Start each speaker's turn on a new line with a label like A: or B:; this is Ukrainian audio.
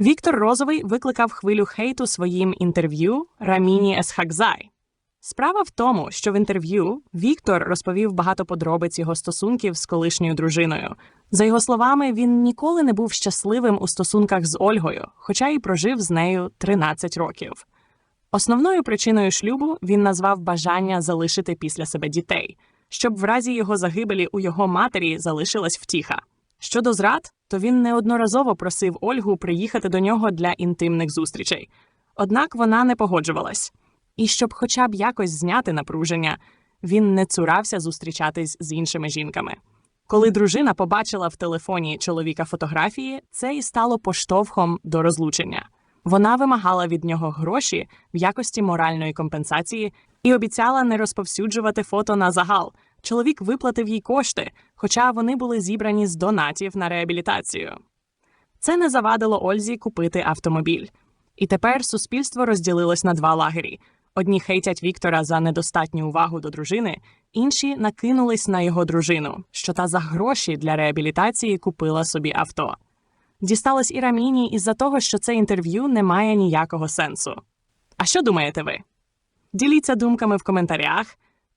A: Віктор Розовий викликав хвилю хейту своїм інтерв'ю Раміні Есхакзай. Справа в тому, що в інтерв'ю Віктор розповів багато подробиць його стосунків з колишньою дружиною. За його словами, він ніколи не був щасливим у стосунках з Ольгою, хоча й прожив з нею 13 років. Основною причиною шлюбу він назвав бажання залишити після себе дітей, щоб в разі його загибелі у його матері залишилась втіха. Щодо зрад, то він неодноразово просив Ольгу приїхати до нього для інтимних зустрічей. Однак вона не погоджувалась. І щоб хоча б якось зняти напруження, він не цурався зустрічатись з іншими жінками. Коли дружина побачила в телефоні чоловіка фотографії, це і стало поштовхом до розлучення. Вона вимагала від нього гроші в якості моральної компенсації і обіцяла не розповсюджувати фото на загал. Чоловік виплатив їй кошти, хоча вони були зібрані з донатів на реабілітацію. Це не завадило Ользі купити автомобіль. І тепер суспільство розділилось на два лагері. Одні хейтять Віктора за недостатню увагу до дружини, інші накинулись на його дружину, що та за гроші для реабілітації купила собі авто. Дісталось і Раміні із-за того, що це інтерв'ю не має ніякого сенсу. А що думаєте ви? Діліться думками в коментарях